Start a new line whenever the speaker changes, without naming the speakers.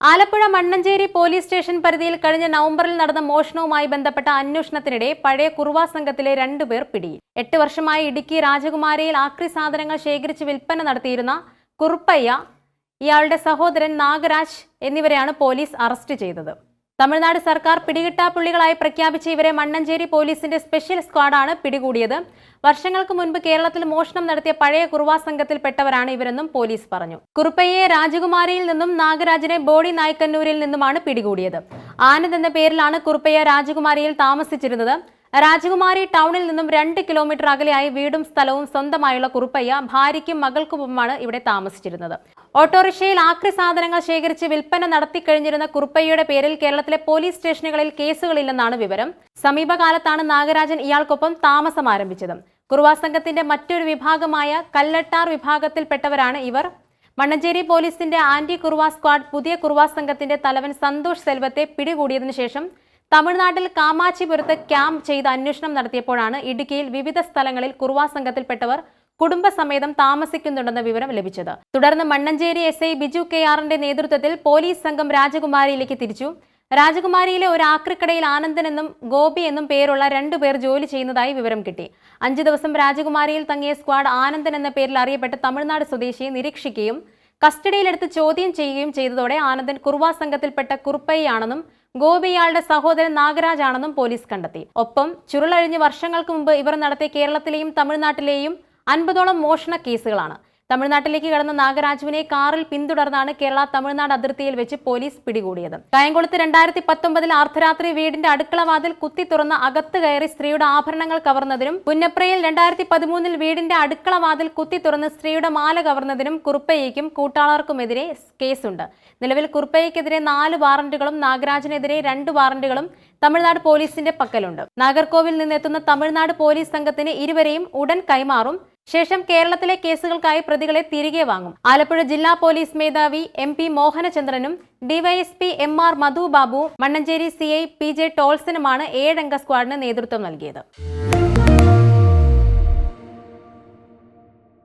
Alappuzha Mannancheri police station പരിധിയിൽ കഴിഞ്ഞ നവംബറിൽ നടന്ന മോഷണവുമായി ബന്ധപ്പെട്ട അന്വേഷണത്തിനിടെ പഴയ കുറുവാ സംഘത്തിലെ രണ്ടുപേർ പിടിയിൽ. എട്ട് വർഷമായി ഇടുക്കി രാജകുമാരിയിൽ ആക്രി സാധനങ്ങൾ ശേഖരിച്ച് വിൽപ്പന നടത്തിയിരുന്ന കുറുപ്പയ്യ ഇയാളുടെ സഹോദരൻ നാഗരാജ് എന്നിവരെയാണ് പോലീസ് അറസ്റ്റ് ചെയ്തത്. തമിഴ്നാട് സർക്കാർ പിടികിട്ടാപ്പുള്ളികളായി പ്രഖ്യാപിച്ച ഇവരെ മണ്ണഞ്ചേരി പോലീസിന്റെ സ്പെഷ്യൽ സ്ക്വാഡാണ് പിടികൂടിയത്. വർഷങ്ങൾക്ക് മുൻപ് കേരളത്തിൽ മോഷണം നടത്തിയ പഴയ കുറുവാ സംഘത്തിൽപ്പെട്ടവരാണ് ഇവരെന്നും പോലീസ് പറഞ്ഞു. കുറുപ്പയ്യെ രാജകുമാരിയിൽ നിന്നും നാഗരാജനെ ബോഡി നായ്ക്കന്നൂരിൽ നിന്നുമാണ് പിടികൂടിയത്. ആനന്ദ് എന്ന പേരിലാണ് കുറുപ്പയ്യ രാജകുമാരിയിൽ താമസിച്ചിരുന്നത്. രാജകുമാരി ടൗണിൽ നിന്നും രണ്ട് കിലോമീറ്റർ അകലെയായി വീടും സ്ഥലവും സ്വന്തമായുള്ള കുറുപ്പയ്യ ഭാര്യയ്ക്കും മകൾക്കുമൊപ്പമാണ് ഇവിടെ താമസിച്ചിരുന്നത്. ഓട്ടോറിക്ഷയിൽ ആക്രി സാധനങ്ങൾ ശേഖരിച്ച് വിൽപ്പന നടത്തിക്കഴിഞ്ഞിരുന്ന കുറുപ്പയ്യയുടെ പേരിൽ കേരളത്തിലെ പോലീസ് സ്റ്റേഷനുകളിൽ കേസുകളില്ലെന്നാണ് വിവരം. സമീപകാലത്താണ് നാഗരാജൻ ഇയാൾക്കൊപ്പം താമസം ആരംഭിച്ചത്. കുറുവാ സംഘത്തിന്റെ മറ്റൊരു വിഭാഗമായ കല്ലട്ടാർ വിഭാഗത്തിൽപ്പെട്ടവരാണ് ഇവർ. മണ്ണഞ്ചേരി പോലീസിന്റെ ആന്റി കുറുവാ സ്ക്വാഡ് പുതിയ കുറുവാ സംഘത്തിന്റെ തലവൻ സന്തോഷ് സെൽവത്തെ പിടികൂടിയതിനു ശേഷം തമിഴ്നാട്ടിൽ കാമാച്ചിപുരത്ത് ക്യാമ്പ് ചെയ്ത് അന്വേഷണം നടത്തിയപ്പോഴാണ് ഇടുക്കിയിൽ വിവിധ സ്ഥലങ്ങളിൽ കുറുവാ സംഘത്തിൽപ്പെട്ടവർ കുടുംബസമേതം താമസിക്കുന്നുണ്ടെന്ന വിവരം ലഭിച്ചത്. തുടർന്ന് Mannancheri S I Biju K ആറിന്റെ നേതൃത്വത്തിൽ പോലീസ് സംഘം രാജകുമാരിയിലേക്ക് തിരിച്ചു. രാജകുമാരിയിലെ ഒരു ആക്രിക്കടയിൽ ആനന്ദൻ എന്നും ഗോപി എന്നും പേരുള്ള രണ്ടുപേർ ജോലി ചെയ്യുന്നതായി വിവരം കിട്ടി. അഞ്ചു ദിവസം രാജകുമാരിയിൽ തങ്ങിയ സ്ക്വാഡ് ആനന്ദൻ എന്ന പേരിൽ അറിയപ്പെട്ട തമിഴ്നാട് സ്വദേശിയെ നിരീക്ഷിക്കുകയും കസ്റ്റഡിയിലെടുത്ത് ചോദ്യം ചെയ്യുകയും ചെയ്തതോടെ ആനന്ദൻ കുർവാ സംഘത്തിൽപ്പെട്ട കുറുപ്പയ്യാണെന്നും ഗോപി ഇയാളുടെ സഹോദരൻ നാഗരാജാണെന്നും പോലീസ് കണ്ടെത്തി. ഒപ്പം ചുരുളഴിഞ്ഞ് വർഷങ്ങൾക്ക് മുമ്പ് ഇവർ നടത്തിയ കേരളത്തിലെയും തമിഴ്നാട്ടിലെയും അൻപതോളം മോഷണ കേസുകളാണ്. തമിഴ്നാട്ടിലേക്ക് കടന്ന നാഗരാജുവിനെ കാറിൽ പിന്തുടർന്നാണ് കേരള തമിഴ്നാട് അതിർത്തിയിൽ വെച്ച് പോലീസ് പിടികൂടിയത്. കായംകുളത്ത് രണ്ടായിരത്തി പത്തൊമ്പതിൽ അർദ്ധരാത്രി വീടിന്റെ അടുക്കള വാതിൽ കുത്തി തുറന്ന് അകത്ത് കയറി സ്ത്രീയുടെ ആഭരണങ്ങൾ കവർന്നതിനും പുന്നപ്രയിൽ രണ്ടായിരത്തി പതിമൂന്നിൽ വീടിന്റെ അടുക്കള വാതിൽ കുത്തി തുറന്ന് സ്ത്രീയുടെ മാല കവർന്നതിനും കുറുപ്പയ്യയ്ക്കും കൂട്ടാളർക്കുമെതിരെ കേസുണ്ട്. നിലവിൽ കുറുപ്പയ്യക്കെതിരെ നാല് വാറന്റുകളും നാഗരാജിനെതിരെ രണ്ട് വാറന്റുകളും തമിഴ്നാട് പോലീസിന്റെ പക്കലുണ്ട്. നാഗർകോവിൽ നിന്നെത്തുന്ന തമിഴ്നാട് പോലീസ് സംഘത്തിന് ഇരുവരെയും ഉടൻ കൈമാറും. ശേഷം കേരളത്തിലെ കേസുകൾക്കായി പ്രതികളെ തിരികെ വാങ്ങും. ആലപ്പുഴ ജില്ലാ പോലീസ് മേധാവി M P മോഹനചന്ദ്രനും DYSP M R Madhu Babu Mannancheri C I P J ടോൾസനുമാണ് ഏഴംഗ സ്ക്വാഡിന് നേതൃത്വം നൽകിയത്.